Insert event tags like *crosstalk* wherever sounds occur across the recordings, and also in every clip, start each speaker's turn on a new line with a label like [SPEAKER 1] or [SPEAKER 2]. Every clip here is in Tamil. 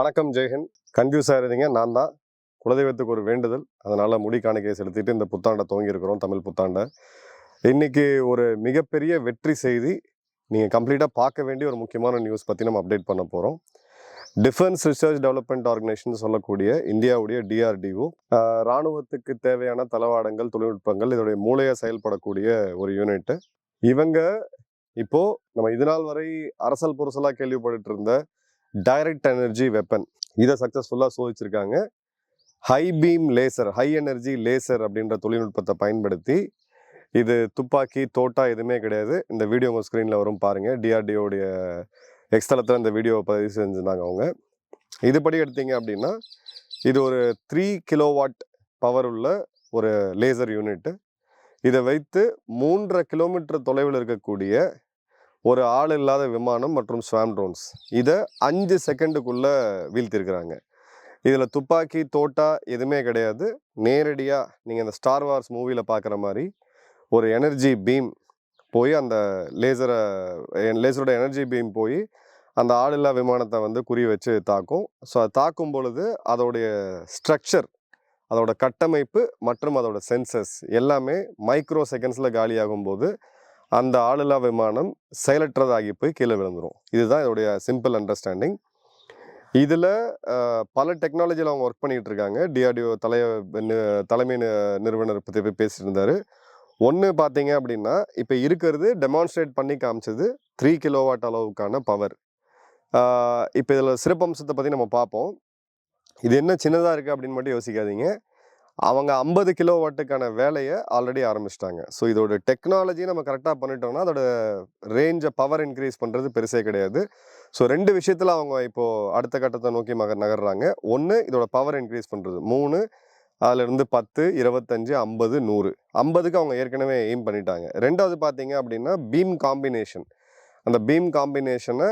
[SPEAKER 1] வணக்கம் ஜெயஹின் கன்ஃபியூஸாக இருந்தீங்க நான் தான். குலதெய்வத்துக்கு ஒரு வேண்டுதல். அதனால் முடி காணிக்கையை செலுத்திட்டு இந்த புத்தாண்டை துவங்கி இருக்கிறோம் தமிழ் புத்தாண்டை. இன்றைக்கி ஒரு மிகப்பெரிய வெற்றி செய்தி. நீங்கள் கம்ப்ளீட்டாக பார்க்க வேண்டிய ஒரு முக்கியமான நியூஸ் பற்றி நம்ம அப்டேட் பண்ண போகிறோம் டிஃபென்ஸ் ரிசர்ச் டெவலப்மெண்ட் ஆர்கனைசேஷன் சொல்லக்கூடிய இந்தியாவுடைய டிஆர்டிஓ இராணுவத்துக்கு தேவையான தளவாடங்கள் தொழில்நுட்பங்கள் இதோடைய மூளையாக செயல்படக்கூடிய ஒரு யூனிட்டு. இவங்க இப்போது நம்ம இது நாள் வரை அரசல் புரசலாக கேள்விப்பட்டு இருந்த டைரக்ட் எனர்ஜி வெப்பன் இதை சக்ஸஸ்ஃபுல்லாக சோதிச்சிருக்காங்க. High beam laser high energy laser அப்படின்ற தொழில்நுட்பத்தை பயன்படுத்தி இது துப்பாக்கி தோட்டா எதுவுமே கிடையாது. இந்த வீடியோ உங்கள் ஸ்க்ரீனில் வரும் பாருங்கள் டிஆர்டிஓடைய எக்ஸ்தலத்தில் இந்த வீடியோவை பதிவு செஞ்சுருந்தாங்க அவங்க. இதுபடி எடுத்தீங்க அப்படின்னா இது ஒரு த்ரீ கிலோவாட் பவர் உள்ள ஒரு லேசர் யூனிட்டு இதை வைத்து மூன்றரை கிலோமீட்டர் தொலைவில் இருக்கக்கூடிய ஒரு ஆள் இல்லாத விமானம் மற்றும் ஸ்வாம் ட்ரோன்ஸ். இதை அஞ்சு செகண்டுக்குள்ளே வீழ்த்திருக்கிறாங்க. இதில் துப்பாக்கி தோட்டா எதுவுமே கிடையாது. நேரடியாக நீங்கள் இந்த ஸ்டார் வார்ஸ் மூவியில் பார்க்குற மாதிரி ஒரு எனர்ஜி பீம் போய் அந்த லேசரை லேசரோட எனர்ஜி பீம் போய் அந்த ஆளில்லா விமானத்தை வந்து குறி வச்சு தாக்கும். ஸோ அது தாக்கும் பொழுது அதோடைய ஸ்ட்ரக்சர் அதோட கட்டமைப்பு மற்றும் அதோட சென்சஸ் எல்லாமே மைக்ரோ செகண்ட்ஸில் காலியாகும் போது அந்த ஆளில்லா விமானம் செயலற்றதாகி போய் கீழே விழுந்துரும். இதுதான் இதோடைய சிம்பிள் அண்டர்ஸ்டாண்டிங் இதில் பல டெக்னாலஜியில் அவங்க ஒர்க் பண்ணிகிட்டு இருக்காங்க டிஆர்டிஓ தலைய தலைமை நிறுவனர் பற்றி போய் பேசிட்டு இருந்தார். ஒன்று பார்த்தீங்க அப்படின்னா இப்போ இருக்கிறது டெமான்ஸ்ட்ரேட் பண்ணி காமிச்சது த்ரீ கிலோவாட் அளவுக்கான பவர் இப்போ இதில் சிறப்பம்சத்தை பற்றி நம்ம பார்ப்போம் இது என்ன சின்னதாக இருக்குது அப்படின்னு மட்டும் யோசிக்காதீங்க. அவங்க ஐம்பது கிலோ வாட்டுக்கான வேலையை ஆல்ரெடி ஆரம்பிச்சிட்டாங்க. ஸோ இதோட டெக்னாலஜி நம்ம கரெக்டாக பண்ணிட்டோம்னா அதோட ரேஞ்சை பவர் இன்க்ரீஸ் பண்ணுறது பெருசே கிடையாது. ஸோ ரெண்டு விஷயத்தில் அவங்க இப்போது அடுத்த கட்டத்தை நோக்கி மக நகர்றாங்க. ஒன்று இதோட பவர் இன்க்ரீஸ் பண்ணுறது மூணு அதிலிருந்து பத்து இருபத்தஞ்சு ஐம்பது நூறு. ஐம்பதுக்கு அவங்க ஏற்கனவே எய்ம் பண்ணிட்டாங்க. ரெண்டாவது பார்த்தீங்க அப்படின்னா பீம் காம்பினேஷன் அந்த பீம் காம்பினேஷனை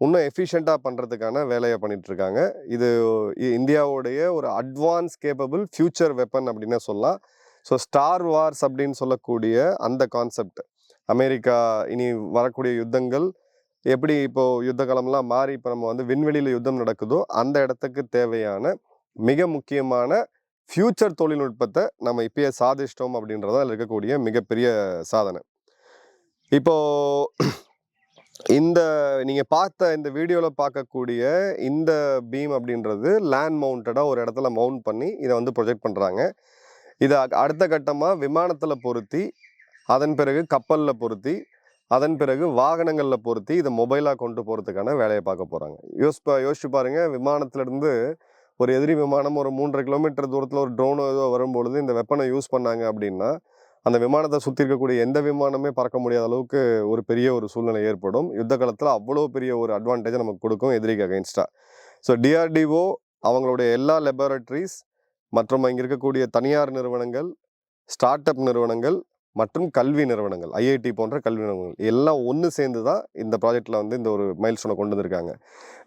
[SPEAKER 1] இன்னும் எஃபிஷியண்ட்டாக பண்ணுறதுக்கான வேலையை பண்ணிகிட்ருக்காங்க இது இ- இந்தியாவுடைய ஒரு அட்வான்ஸ் கேப்பபிள் ஃபியூச்சர் வெப்பன் அப்படின்னு சொல்லலாம். ஸோ ஸ்டார் வார்ஸ் அப்படின்னு சொல்லக்கூடிய அந்த கான்செப்ட் அமெரிக்கா இனி வரக்கூடிய யுத்தங்கள் எப்படி இப்போது யுத்த காலம்லாம் மாறி இப்போ நம்ம வந்து விண்வெளியில் யுத்தம் நடக்குதோ அந்த இடத்துக்கு தேவையான மிக முக்கியமான ஃபியூச்சர் தொழில்நுட்பத்தை நம்ம இப்பயே சாதிச்சிட்டோம் அப்படின்றத அதில் இருக்கக்கூடிய மிகப்பெரிய சாதனை. இப்போ இந்த நீங்கள் பார்த்த இந்த வீடியோவில் பார்க்கக்கூடிய இந்த பீம் அப்படின்றது லேண்ட் மவுண்டடாக ஒரு இடத்துல மவுண்ட் பண்ணி இதை வந்து ப்ரொஜெக்ட் பண்ணுறாங்க இதை அடுத்த கட்டமாக விமானத்தில் பொருத்தி அதன் பிறகு கப்பலில் பொருத்தி அதன் பிறகு வாகனங்களில் பொருத்தி இதை மொபைலாக கொண்டு போகிறதுக்கான வேலையை பார்க்க போகிறாங்க யோசிப்பா யோசிச்சு பாருங்கள் விமானத்துலேருந்து ஒரு எதிரி விமானம் ஒரு மூன்றரை கிலோமீட்டர் தூரத்தில் ஒரு ட்ரோனோ ஏதோ வரும்பொழுது இந்த வெப்பனை யூஸ் பண்ணாங்க அப்படின்னா அந்த விமானத்தை சுற்றி இருக்கக்கூடிய எந்த விமானமே பறக்க முடியாத அளவுக்கு ஒரு பெரிய ஒரு சூழ்நிலை ஏற்படும். யுத்த காலத்தில் அவ்வளோ பெரிய ஒரு அட்வான்டேஜை நமக்கு கொடுக்கும் எதிரிக்கு அகைன்ஸ்டாக ஸோ டிஆர்டிஓ அவங்களுடைய எல்லா லெபரட்டரிஸ் மற்றும் இங்கே இருக்கக்கூடிய தனியார் நிறுவனங்கள் ஸ்டார்ட் அப் நிறுவனங்கள் மற்றும் கல்வி நிறுவனங்கள் ஐஐடி போன்ற கல்வி நிறுவனங்கள் எல்லாம் ஒன்று சேர்ந்து தான் இந்த ப்ராஜெக்டில் வந்து இந்த ஒரு மைல்ஸ்டோனை கொண்டு வந்திருக்காங்க.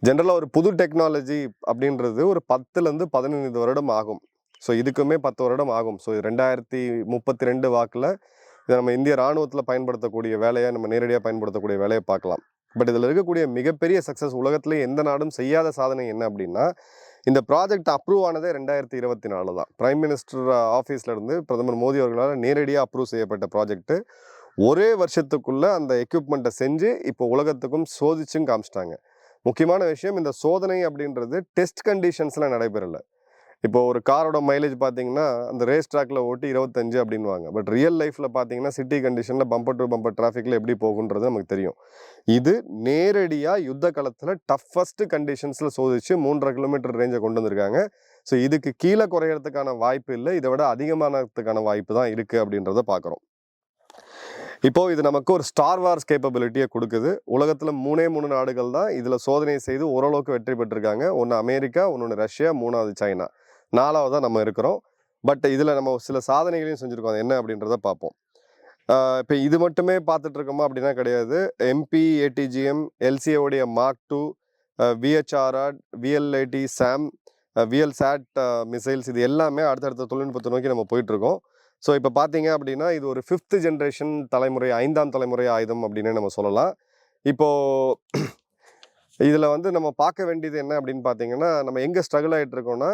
[SPEAKER 1] ஜென்ரலாக ஒரு புது டெக்னாலஜி அப்படின்றது ஒரு பத்துலேருந்து பதினைந்து வருடம் ஆகும். ஸோ இதுக்குமே பத்து வருடம் ஆகும். ஸோ ரெண்டாயிரத்தி முப்பத்தி ரெண்டு வாக்கில் இதை நம்ம இந்திய ராணுவத்தில் பயன்படுத்தக்கூடிய வேலையை நம்ம நேரடியாக பயன்படுத்தக்கூடிய வேலையை பார்க்கலாம். பட் இதில் இருக்கக்கூடிய மிகப்பெரிய சக்ஸஸ் உலகத்திலே எந்த நாடும் செய்யாத சாதனை என்ன அப்படின்னா இந்த ப்ராஜெக்ட் அப்ரூவ் ஆனதே ரெண்டாயிரத்தி இருபத்தி நாலு தான். பிரைம் மினிஸ்டர் ஆஃபீஸ்லேருந்து பிரதமர் மோடி அவர்களால் நேரடியாக அப்ரூவ் செய்யப்பட்ட ப்ராஜெக்ட்டு ஒரே வருஷத்துக்குள்ளே அந்த எக்யூப்மெண்ட்டை செஞ்சு இப்போ உலகத்துக்கும் சோதிச்சும் காமிச்சிட்டாங்க. முக்கியமான விஷயம் இந்த சோதனை அப்படின்றது டெஸ்ட் கண்டிஷன்ஸில் நடைபெறலை. இப்போ ஒரு காரோட மைலேஜ் பார்த்தீங்கன்னா அந்த ரேஸ் ட்ராக்ல ஓட்டி இருபத்தஞ்சு அப்படின்வாங்க பட் ரியல் லைஃப்பில் பார்த்தீங்கன்னா சிட்டி கண்டிஷனில் பம்பர் டு பம்பர் டிராஃபிக்கில் எப்படி போகுன்றது நமக்கு தெரியும். இது நேரடியாக யுத்த காலத்தில் டஃபஸ்ட் கண்டிஷன்ஸில் சோதிச்சு மூன்றரை கிலோமீட்டர் ரேஞ்சை கொண்டு வந்திருக்காங்க. ஸோ இதுக்கு கீழே குறையறதுக்கான வாய்ப்பு இல்லை. இதை விட அதிகமானதுக்கான வாய்ப்பு தான் இருக்குது அப்படின்றத பார்க்குறோம். இப்போ இது நமக்கு ஒரு ஸ்டார் வார்ஸ் கேப்பபிலிட்டியை கொடுக்குது. உலகத்தில் மூணே மூணு நாடுகள் தான் இதில் சோதனை செய்து ஓரளவுக்கு வெற்றி பெற்றிருக்காங்க. ஒன்று அமெரிக்கா ஒன்று ரஷ்யா மூணாவது சைனா. நாலாவதாக நம்ம இருக்கிறோம். பட் இதில் நம்ம சில சாதனைகளையும் செஞ்சுருக்கோம். அது என்ன அப்படின்றத பார்ப்போம். இப்போ இது மட்டுமே பார்த்துட்டு இருக்கோமா அப்படின்னா கிடையாது. MP ATGM எல்சிஏவுடைய mark two VHRR VLID SAM VL SAT missiles இது எல்லாமே அடுத்தடுத்த தொழில்நுட்பத்தை நோக்கி நம்ம போயிட்டுருக்கோம். ஸோ இப்போ பார்த்தீங்க அப்படின்னா இது ஒரு ஃபிஃப்த்து ஜென்ரேஷன் தலைமுறை ஐந்தாம் தலைமுறை ஆயுதம் அப்படின்னு நம்ம சொல்லலாம். இப்போது *clears throat* இதில் வந்து நம்ம பார்க்க வேண்டியது என்ன அப்படின்னு பார்த்தீங்கன்னா நம்ம எங்கே ஸ்ட்ரகிள் ஆகிட்டு இருக்கோம்னா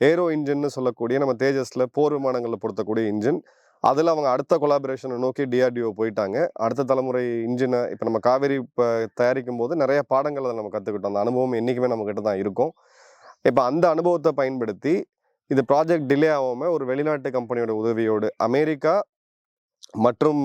[SPEAKER 1] ஏரோ இன்ஜின்னு சொல்லக்கூடிய நம்ம தேஜஸில் போர் விமானங்களில் பொருத்தக்கூடிய இன்ஜின். அதில் அவங்க அடுத்த கொலாபரேஷனை நோக்கி டிஆர்டிஓ போயிட்டாங்க. அடுத்த தலைமுறை இன்ஜினை இப்போ நம்ம காவேரி இப்போ தயாரிக்கும் போது நிறைய பாடங்கள் அதை நம்ம கற்றுக்கிட்டோம் அந்த அனுபவம் என்றைக்குமே நம்மக்கிட்ட தான் இருக்கும். இப்போ அந்த அனுபவத்தை பயன்படுத்தி இது ப்ராஜெக்ட் டிலே ஆகாமல் ஒரு வெளிநாட்டு கம்பெனியோட உதவியோடு அமெரிக்கா மற்றும்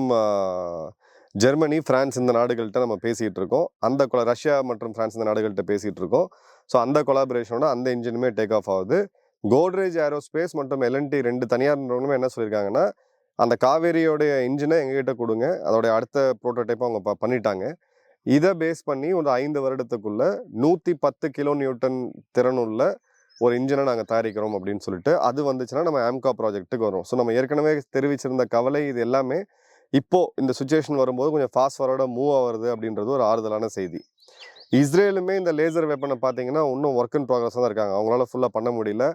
[SPEAKER 1] ஜெர்மனி பிரான்ஸ் இந்த நாடுகள்கிட்ட நம்ம பேசிகிட்டு இருக்கோம். அந்த கொல ரஷ்யா மற்றும் பிரான்ஸ் இந்த நாடுகள்கிட்ட பேசிகிட்டு இருக்கோம். ஸோ அந்த கொலாபரேஷனோட அந்த இன்ஜினுமே டேக் ஆஃப் ஆகுது. கோட்ரேஜ் ஏரோஸ்பேஸ் மற்றும் எல்என்டி ரெண்டு தனியார் நிறுவனமும் என்ன சொல்லியிருக்காங்கன்னா அந்த காவேரியோடைய இன்ஜினை எங்ககிட்ட கொடுங்க. அதோடைய அடுத்த ப்ரோட்டோடைப்பை அவங்க ப- பண்ணிட்டாங்க. இதை பேஸ் பண்ணி ஒரு ஐந்து வருடத்துக்குள்ள நூற்றி பத்து கிலோ நியூட்டன் திறனுள்ள ஒரு இன்ஜினை நாங்கள் தயாரிக்கிறோம் அப்படின்னு சொல்லிட்டு அது வந்துச்சுன்னா நம்ம ஆம்கா ப்ராஜெக்ட்டுக்கு வரும். ஸோ நம்ம ஏற்கனவே தெரிவிச்சிருந்த கவலை இது எல்லாமே இப்போது இந்த சுச்சுவேஷன் வரும்போது கொஞ்சம் ஃபாஸ்ட் ஃபார்வர்டாக மூவ் ஆகுறது அப்படின்றது ஒரு ஆறுதலான செய்தி. இஸ்ரேலுமே இந்த லேசர் வெப்பனை பார்த்தீங்கன்னா இன்னும் ஒர்க் இன் ப்ராக்ரஸ் தான் இருக்காங்க. அவங்களால ஃபுல்லாக பண்ண முடியல.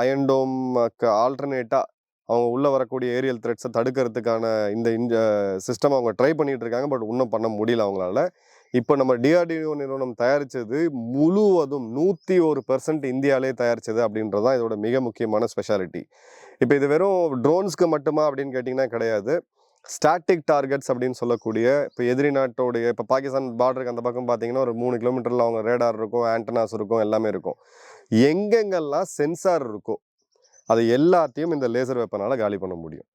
[SPEAKER 1] அயன்டோம்க்கு ஆல்டர்னேட்டாக அவங்க உள்ளே வரக்கூடிய ஏரியல் த்ரெட்ஸை தடுக்கிறதுக்கான இந்த இந்த சிஸ்டம் அவங்க ட்ரை பண்ணிகிட்டு இருக்காங்க பட் இன்னும் பண்ண முடியல அவங்களால. இப்போ நம்ம டிஆர்டிஓ நிறுவனம் தயாரித்தது முழுவதும் நூற்றி ஒரு பெர்சன்ட் இந்தியாவிலே தயாரித்தது அப்படின்றது தான் இதோட மிக முக்கியமான ஸ்பெஷாலிட்டி இப்போ இது வெறும் ட்ரோன்ஸ்க்கு மட்டுமா அப்படின்னு கேட்டிங்கன்னா கிடையாது. ஸ்டாட்டிக் டார்கெட்ஸ் அப்படின்னு சொல்லக்கூடிய இப்போ எதிரி நாட்டோடைய இப்போ பாகிஸ்தான் பார்டருக்கு அந்த பக்கம் பார்த்தீங்கன்னா ஒரு மூணு கிலோமீட்டரில் அவங்க ரேடார் இருக்கும் ஆண்டனாஸ் இருக்கும் எல்லாமே இருக்கும். எங்கெங்கெல்லாம் சென்சார் இருக்கோ அது எல்லாத்தையும் இந்த லேசர் வெப்பனால் காலி பண்ண முடியும்.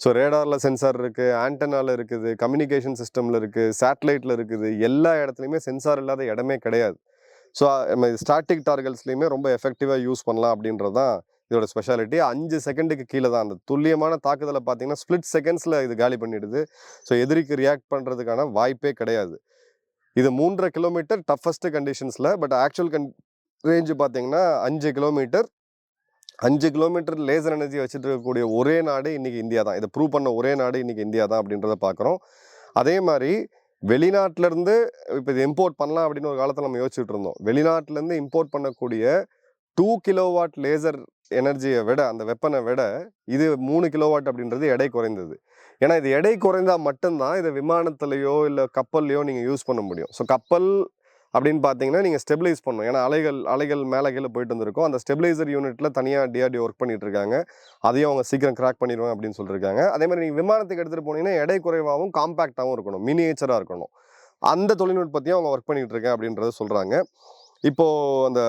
[SPEAKER 1] ஸோ ரேடாரில் சென்சார் இருக்குது ஆண்டனாவில் இருக்குது கம்யூனிகேஷன் சிஸ்டமில் இருக்குது சேட்டலைட்டில் இருக்குது எல்லா இடத்துலையுமே சென்சார் இல்லாத இடமே கிடையாது. ஸோ நம்ம ஸ்டாட்டிக் டார்கெட்ஸ்லையுமே ரொம்ப எஃபெக்டிவாக யூஸ் பண்ணலாம் அப்படின்றது தான் இதோட ஸ்பெஷாலிட்டி அஞ்சு செகண்டுக்கு கீழே தான். அந்த துல்லியமான தாக்குதலை பார்த்தீங்கன்னா ஸ்பிளிட் செகண்ட்ஸில் இது காலி பண்ணிடுது. ஸோ எதிரிக்கு ரியாக்ட் பண்ணுறதுக்கான வாய்ப்பே கிடையாது. இது மூன்றரை கிலோமீட்டர் டஃபஸ்ட் கண்டிஷன்ஸில் பட் ஆக்சுவல் கன் ரேஞ்சு பார்த்தீங்கன்னா அஞ்சு கிலோமீட்டர் அஞ்சு கிலோமீட்டர் லேசர் எனர்ஜி வச்சுட்டு இருக்கக்கூடிய ஒரே நாடு இன்றைக்கி இந்தியா தான். இதை ப்ரூவ் பண்ண ஒரே நாடு இன்றைக்கி இந்தியா தான் அப்படின்றத பார்க்குறோம். அதே மாதிரி வெளிநாட்டிலேருந்து இப்போ இது இம்போர்ட் பண்ணலாம் அப்படின்னு ஒரு காலத்தில் நம்ம யோசிச்சுட்டு இருந்தோம். வெளிநாட்டிலேருந்து இம்போர்ட் பண்ணக்கூடிய டூ கிலோவாட் லேசர் எனர்ஜியை விட அந்த வெப்பனை விட இது மூணு கிலோவாட் அப்படின்றது எடை குறைந்தது. ஏன்னா இது எடை குறைந்தால் மட்டும்தான் இதை விமானத்துலேயோ இல்லை கப்பல்லையோ நீங்கள் யூஸ் பண்ண முடியும். ஸோ கப்பல் அப்படின்னு பார்த்தீங்கன்னா நீங்கள் ஸ்டெபிலைஸ் பண்ணணும். ஏன்னா அலைகள் அலைகள் மேலே கீழே போயிட்டு வந்திருக்கும். அந்த ஸ்டெபிலைசர் யூனிட்டில் தனியாக டிஆர்டி ஒர்க் பண்ணிட்டு இருக்காங்க. அதையும் அவங்க சீக்கிரம் கிராக் பண்ணிடுவேன் அப்படின்னு சொல்லியிருக்காங்க அதே மாதிரி நீங்கள் விமானத்துக்கு எடுத்துகிட்டு போனீங்கன்னா எடை குறைவாகவும் காம்பாக்டாகவும் இருக்கணும். மினியேச்சராக இருக்கணும். அந்த தொழில்நுட்பத்தையும் அவங்க ஒர்க் பண்ணிகிட்டு இருக்கேன் அப்படின்றத சொல்கிறாங்க இப்போது அந்த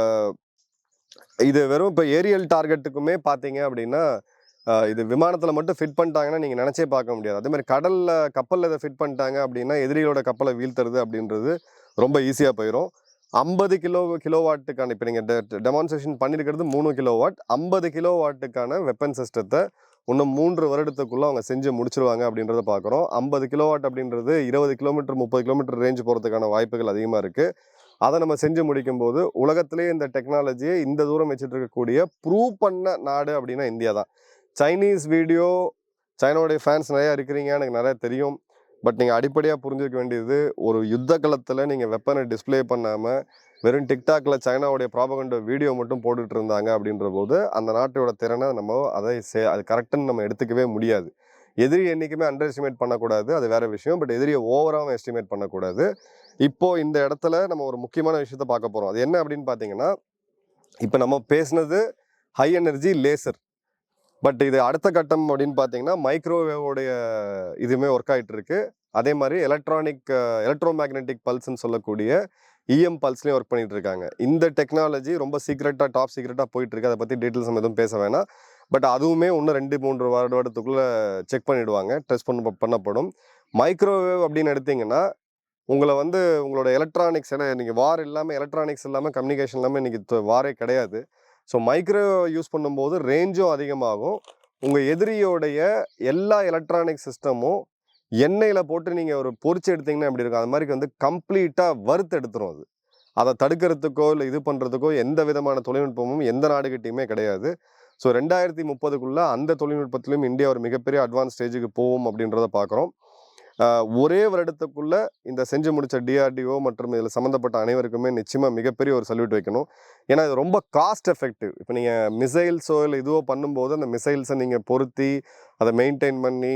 [SPEAKER 1] இது வெறும் இப்போ ஏரியல் டார்கெட்டுக்குமே பார்த்தீங்க அப்படின்னா இது விமானத்தில் மட்டும் ஃபிட் பண்ணிட்டாங்கன்னா நீங்கள் நினச்சே பார்க்க முடியாது. அதே மாதிரி கடலில் கப்பலில் இதை ஃபிட் பண்ணிட்டாங்க அப்படின்னா எதிரிகளோட கப்பலை வீழ்த்துறது அப்படின்றது ரொம்ப ஈஸியாக போயிடும் ஐம்பது கிலோ கிலோ வாட்டுக்கான இப்போ நீங்கள் டெமான்ஸ்ட்ரேஷன் பண்ணியிருக்கிறது மூணு கிலோ வாட் ஐம்பது கிலோ வாட்டுக்கான வெப்பன் சிஸ்டத்தை இன்னும் மூன்று வருடத்துக்குள்ளே அவங்க செஞ்சு முடிச்சிருவாங்க அப்படின்றத பார்க்குறோம் ஐம்பது கிலோ வாட் அப்படின்றது இருபது கிலோமீட்டர் முப்பது கிலோமீட்டர் ரேஞ்ச் போகிறதுக்கான வாய்ப்புகள் அதிகமாக இருக்குது அதை நம்ம செஞ்சு முடிக்கும்போது உலகத்திலே இந்த டெக்னாலஜியை இந்த தூரம் வச்சுட்டு இருக்கக்கூடிய ப்ரூவ் பண்ண நாடு அப்படின்னா இந்தியா தான். சைனீஸ் வீடியோ சைனாவுடைய ஃபேன்ஸ் நிறையா இருக்கிறீங்க எனக்கு நிறையா தெரியும். பட் நீங்கள் அடிப்படையாக புரிஞ்சிக்க வேண்டியது ஒரு யுத்த களத்தில் நீங்கள் வெப்பனை டிஸ்ப்ளே பண்ணாமல் வெறும் டிக்டாக்ல சைனாவுடைய ப்ராபகண்ட வீடியோ மட்டும் போட்டுட்டு இருந்தாங்க அப்படின்ற போது அந்த நாட்டோட திறனை நம்ம அதை சே அது கரெக்டுன்னு நம்ம எடுத்துக்கவே முடியாது. எதிரி என்றைக்குமே அண்டர் எஸ்டிமேட் பண்ணக்கூடாது அது வேற விஷயம். பட் எதிரியை ஓவராகவும் எஸ்டிமேட் பண்ணக்கூடாது. இப்போ இந்த இடத்துல நம்ம ஒரு முக்கியமான விஷயத்த பார்க்க போகிறோம் அது என்ன அப்படின்னு பார்த்தீங்கன்னா இப்போ நம்ம பேசினது ஹை எனர்ஜி லேசர் பட் இது அடுத்த கட்டம் அப்படின்னு பார்த்தீங்கன்னா மைக்ரோவேவோடைய இதுவுமே ஒர்க் ஆகிட்டு இருக்கு. அதே மாதிரி எலக்ட்ரானிக் எலக்ட்ரோ மேக்னெட்டிக் பல்ஸ்ன்னு சொல்லக்கூடிய இஎம் பல்ஸ்லேயும் ஒர்க் பண்ணிட்டு இருக்காங்க. இந்த டெக்னாலஜி ரொம்ப சீக்ரெட்டாக டாப் சீக்ரெட்டாக போயிட்டு இருக்கு. அதை பற்றி டீட்டெயில்ஸ் நம்ம எதுவும் பேச வேணாம். பட் அதுவுமே இன்னும் ரெண்டு மூன்று வருட வருடத்துக்குள்ளே செக் பண்ணிடுவாங்க. டெஸ்ட் பண்ண பண்ணப்படும். மைக்ரோவேவ் அப்படின்னு எடுத்தீங்கன்னா உங்களை வந்து உங்களோட எலக்ட்ரானிக்ஸ் ஏன்னா நீங்கள் வார் இல்லாமல் எலக்ட்ரானிக்ஸ் இல்லாமல் கம்யூனிகேஷன் இல்லாமல் இன்றைக்கி வாரே கிடையாது. ஸோ மைக்ரோ யூஸ் பண்ணும்போது ரேஞ்சும் அதிகமாகும். உங்கள் எதிரியோடைய எல்லா எலக்ட்ரானிக் சிஸ்டமும் எண்ணெயில் போட்டு நீங்கள் ஒரு பொரிச்சு எடுத்தீங்கன்னா எப்படி இருக்கும்? அது மாதிரி வந்து கம்ப்ளீட்டாக வறுத்து எடுத்துரும் அது. அதை தடுக்கிறதுக்கோ இல்லை இது பண்ணுறதுக்கோ எந்த விதமான தொழில்நுட்பமும் எந்த நாடுகிட்டையுமே கிடையாது. ஸோ ரெண்டாயிரத்தி முப்பதுக்குள்ளே அந்த தொழில்நுட்பத்திலும் இந்தியா ஒரு மிகப்பெரிய அட்வான்ஸ் ஸ்டேஜுக்கு போகும் அப்படின்றத பார்க்குறோம் ஒரே வருடத்துக்குள்ள இந்த செஞ்சு முடிச்ச டிஆர்டிஓ மற்றும் இதில் சம்மந்தப்பட்ட அனைவருக்குமே நிச்சயமாக மிகப்பெரிய ஒரு சல்யூட் வைக்கணும். ஏன்னா இது ரொம்ப காஸ்ட் எஃபெக்டிவ் இப்போ நீங்கள் மிசைல்ஸோ இல்லை இதுவோ பண்ணும்போது அந்த மிசைல்ஸை நீங்கள் பொருத்தி அதை மெயின்டைன் பண்ணி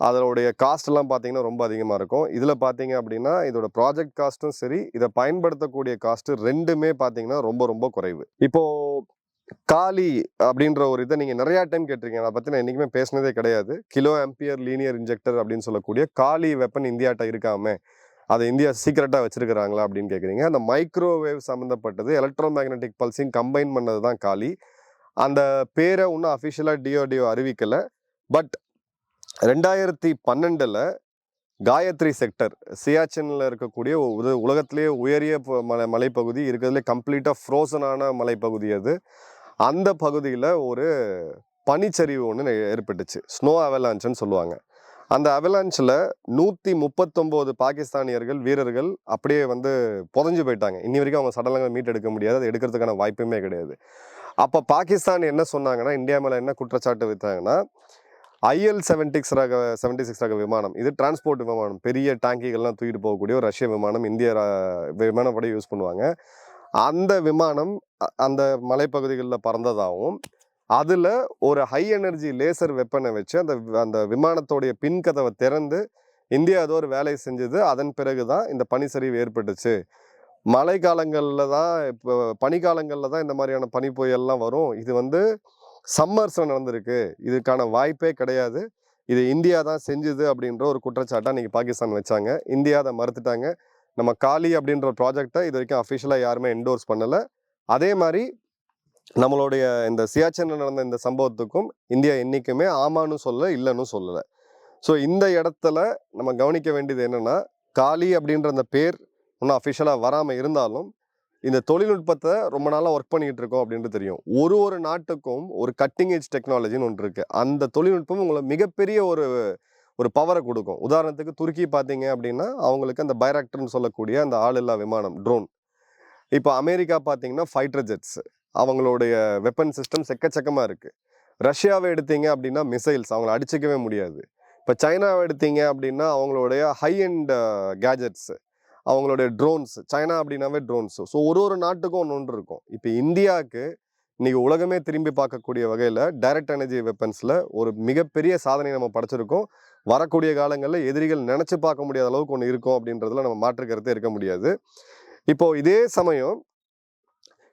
[SPEAKER 1] அதனுடைய காஸ்ட்டெல்லாம் பார்த்தீங்கன்னா ரொம்ப அதிகமாக இருக்கும். இதில் பார்த்தீங்க அப்படின்னா இதோட ப்ராஜெக்ட் காஸ்ட்டும் சரி இதை பயன்படுத்தக்கூடிய காஸ்ட்டு ரெண்டுமே பார்த்தீங்கன்னா ரொம்ப ரொம்ப குறைவு. இப்போது காலி அப்படின்ற ஒரு இதை நீங்கள் நிறையா டைம் கேட்டிருக்கீங்க. அதை பற்றி நான் என்றைக்குமே பேசினதே கிடையாது. கிலோ ஆம்பியர் லீனியர் இன்ஜெக்டர் அப்படின்னு சொல்லக்கூடிய காலி வெப்பன் இந்தியாட்ட இருக்காம அதை இந்தியா சீக்கிரட்டாக வச்சுருக்கிறாங்களா அப்படின்னு கேட்குறீங்க. அந்த மைக்ரோவேவ் சம்மந்தப்பட்டது எலக்ட்ரோ மேக்னெட்டிக் பல்சிங் கம்பைன் பண்ணது தான் காலி. அந்த பேரை இன்னும் அஃபிஷியலாக டிஓடிஓ அறிவிக்கலை. பட் ரெண்டாயிரத்தி பன்னெண்டில் காயத்ரி செக்டர் சியாச்சினில் இருக்கக்கூடிய உலகத்திலேயே உயரிய மலை மலைப்பகுதி இருக்கிறதுலே கம்ப்ளீட்டாக ஃப்ரோசனான மலைப்பகுதி அது. அந்த பகுதியில் ஒரு பனிச்சரிவு ஒன்று ஏற்பட்டுச்சு. ஸ்னோ அவலான்ச்னு சொல்லுவாங்க. அந்த அவலான்ச்சில் நூற்றி முப்பத்தொம்போது பாகிஸ்தானியர்கள் வீரர்கள் அப்படியே வந்து புதஞ்சு போயிட்டாங்க. இன்னி வரைக்கும் அவங்க சடலங்களை மீட் எடுக்க முடியாது. அது எடுக்கிறதுக்கான வாய்ப்புமே கிடையாது. அப்போ பாகிஸ்தான் என்ன சொன்னாங்கன்னா இந்தியா மேலே என்ன குற்றச்சாட்டு வைத்தாங்கன்னா ஐஎல் செவன்டிக்ஸ் ரக செவன்டி சிக்ஸ் ரக விமானம் இது டிரான்ஸ்போர்ட் விமானம் பெரிய டேங்கிகள்லாம் தூக்கிட்டு போகக்கூடிய ஒரு ரஷ்ய விமானம் இந்திய ரா- யூஸ் பண்ணுவாங்க. அந்த விமானம் அந்த மலைப்பகுதிகளில் பறந்ததாகவும் அதில் ஒரு ஹை எனர்ஜி லேசர் வெப்பனை வச்சு அந்த அந்த விமானத்தோடைய பின் கதவை திறந்து இந்தியா ஏதோ ஒரு வேலையை செஞ்சது. அதன் பிறகு தான் இந்த பனிச்சரிவு ஏற்பட்டுச்சு. மழை காலங்களில் தான் இப்போ பனிக்காலங்களில் தான் இந்த மாதிரியான பனி புயல்லாம் வரும். இது வந்து சம்மர்ஸில் நடந்திருக்கு. இதுக்கான வாய்ப்பே கிடையாது. இது இந்தியா தான் செஞ்சுது அப்படின்ற ஒரு குற்றச்சாட்டை இன்னைக்கு பாகிஸ்தான் வச்சாங்க. இந்தியா அதை மறுத்துட்டாங்க. நம்ம காலி அப்படின்ற ப்ராஜெக்டை இது வரைக்கும் அஃபிஷியலாக யாருமே என்டோர்ஸ் பண்ணலை. அதே மாதிரி நம்மளுடைய இந்த சியாச்சனில் நடந்த இந்த சம்பவத்துக்கும் இந்தியா என்றைக்குமே ஆமான்னு சொல்லலை இல்லைன்னு சொல்லலை. ஸோ இந்த இடத்துல நம்ம கவனிக்க வேண்டியது என்னென்னா காலி அப்படின்ற அந்த பேர் இன்னும் அஃபிஷியலாக வராமல் இருந்தாலும் இந்த தொழில்நுட்பத்தை ரொம்ப நாளாக ஒர்க் பண்ணிக்கிட்டு இருக்கோம் அப்படின்ட்டு தெரியும். ஒரு ஒரு நாட்டுக்கும் ஒரு கட்டிங் ஏஜ் டெக்னாலஜின்னு ஒன்று இருக்குது அந்த தொழில்நுட்பம் உங்களை மிகப்பெரிய ஒரு ஒரு பவரை கொடுக்கும். உதாரணத்துக்கு துருக்கி பார்த்தீங்க அப்படின்னா அவங்களுக்கு அந்த பைராக்டர்னு சொல்லக்கூடிய அந்த ஆளில்லா விமானம் ட்ரோன் இப்போ அமெரிக்கா பார்த்தீங்கன்னா ஃபைட்டர் ஜெட்ஸ் அவங்களுடைய வெப்பன் சிஸ்டம் எக்கச்சக்கமாக இருக்குது ரஷ்யாவை எடுத்தீங்க அப்படின்னா மிசைல்ஸ் அவங்கள அடிச்சிக்கவே முடியாது. இப்போ சைனாவை எடுத்தீங்க அப்படின்னா அவங்களுடைய ஹை அண்ட் கேஜெட்ஸ் அவங்களுடைய ட்ரோன்ஸ் சைனா அப்படின்னாவே ட்ரோன்ஸ் ஸோ ஒரு ஒரு நாட்டுக்கும் ஒன்று ஒன்று இருக்கும். இப்போ இந்தியாவுக்கு இன்னைக்கு உலகமே திரும்பி பார்க்கக்கூடிய வகையில் டைரக்ட் எனர்ஜி வெப்பன்ஸில் ஒரு மிகப்பெரிய சாதனை நம்ம படைச்சிருக்கோம். வரக்கூடிய காலங்களில் எதிரிகள் நினச்சி பார்க்க முடியாத அளவுக்கு ஒன்று இருக்கும் அப்படின்றதுல நம்ம மாற்று கருத்தே இருக்க முடியாது. இப்போ இதே சமயம்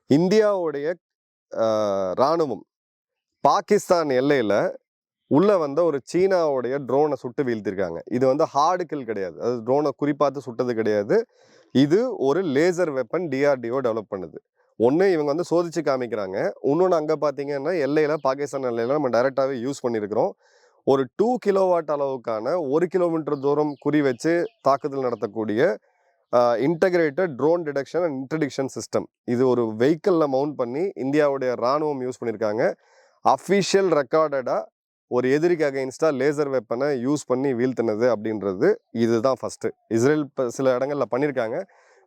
[SPEAKER 1] இந்தியாவுடைய இராணுவம் ராணுவம் பாகிஸ்தான் எல்லையில் உள்ள வந்த ஒரு சீனாவுடைய ட்ரோனை சுட்டு வீழ்த்திருக்காங்க. இது வந்து ஹார்டு கிடையாது. அது ட்ரோனை குறிப்பாத்து சுட்டது கிடையாது. இது ஒரு லேசர் வெப்பன் டிஆர்டிஓ டெவலப் பண்ணுது. ஒன்று இவங்க வந்து சோதிச்சு காமிக்கிறாங்க. இன்னொன்று அங்கே பார்த்தீங்கன்னா எல்லையில் பாகிஸ்தான் எல்லையில் நம்ம டைரெக்டாகவே யூஸ் பண்ணியிருக்கிறோம் ஒரு டூ கிலோவாட் அளவுக்கான ஒரு கிலோமீட்டர் தூரம் குறி வச்சு தாக்குதல் நடத்தக்கூடிய integrated drone detection and interdiction system இது ஒரு வெஹிக்கிளில் மவுண்ட் பண்ணி இந்தியாவுடைய ராணுவம் யூஸ் பண்ணியிருக்காங்க அஃபிஷியல் ரெக்கார்டடாக ஒரு எதிரிக்கு அகைன்ஸ்டாக லேசர் வெப்பனை யூஸ் பண்ணி வீழ்த்தினது அப்படின்றது இதுதான் ஃபஸ்ட்டு இஸ்ரேல் இப்போ சில இடங்களில் பண்ணியிருக்காங்க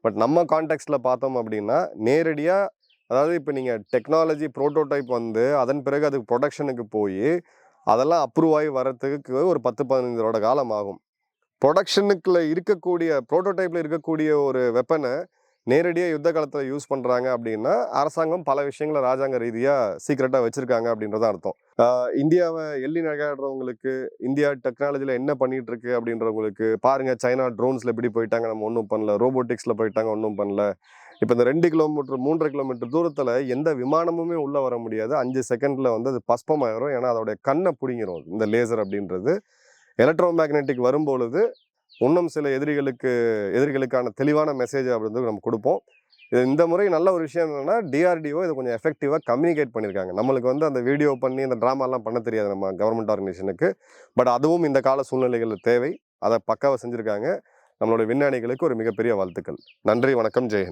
[SPEAKER 1] பட் நம்ம கான்டெக்ட்டில் பார்த்தோம் அப்படின்னா நேரடியாக அதாவது இப்போ நீங்கள் டெக்னாலஜி ப்ரோட்டோடைப் வந்து அதன் பிறகு அது ப்ரொடக்ஷனுக்கு போய் அதெல்லாம் அப்ரூவ் ஆகி வர்றதுக்கு ஒரு பத்து பதினைந்து வருட காலம் ஆகும். ப்ரொடக்ஷனுக்குள்ள இருக்கக்கூடிய ப்ரோட்டோடைப்பில் இருக்கக்கூடிய ஒரு வெப்பனை நேரடியாக யுத்த காலத்தில் யூஸ் பண்ணுறாங்க அப்படின்னா அரசாங்கம் பல விஷயங்களை ராஜாங்க ரீதியாக சீக்கிரட்டாக வச்சுருக்காங்க அப்படின்றத அர்த்தம். இந்தியாவை எள்ளி நகையாடுறவங்களுக்கு இந்தியா டெக்னாலஜியில் என்ன பண்ணிட்டு இருக்கு அப்படின்றவங்களுக்கு பாருங்க சைனா ட்ரோன்ஸில் எப்படி போயிட்டாங்க நம்ம ஒன்றும் பண்ணல. ரோபோட்டிக்ஸில் போயிட்டாங்க ஒன்றும் பண்ணல. இப்போ இந்த ரெண்டு கிலோமீட்டர் மூன்றரை கிலோமீட்டர் தூரத்தில் எந்த விமானமுமே உள்ளே வர முடியாது. அஞ்சு செகண்டில் வந்து அது பஸ்பமாயிரும். ஏன்னா அதோடைய கண்ணை பிடிங்கிரும். இந்த லேசர் அப்படின்றது. எலக்ட்ரோ மேக்னெட்டிக் வரும்பொழுது இன்னும் சில எதிரிகளுக்கு எதிரிகளுக்கான தெளிவான மெசேஜ் அப்படின்றது நம்ம கொடுப்போம். இது இந்த முறை நல்ல ஒரு விஷயம் என்னென்னா டிஆர்டிஓ இதை கொஞ்சம் எஃபெக்டிவாக கம்யூனிகேட் பண்ணியிருக்காங்க. நம்மளுக்கு வந்து அந்த வீடியோ பண்ணி அந்த ட்ராமாலாம் பண்ண தெரியாது நம்ம கவர்மெண்ட் ஆர்கனைசேஷனுக்கு பட் அதுவும் இந்த கால சூழ்நிலைகளில் தேவை. அதை பக்காவாக செஞ்சுருக்காங்க. நம்மளோட விஞ்ஞானிகளுக்கு ஒரு மிகப்பெரிய வாழ்த்துக்கள். நன்றி வணக்கம் ஜெயஹிந்த்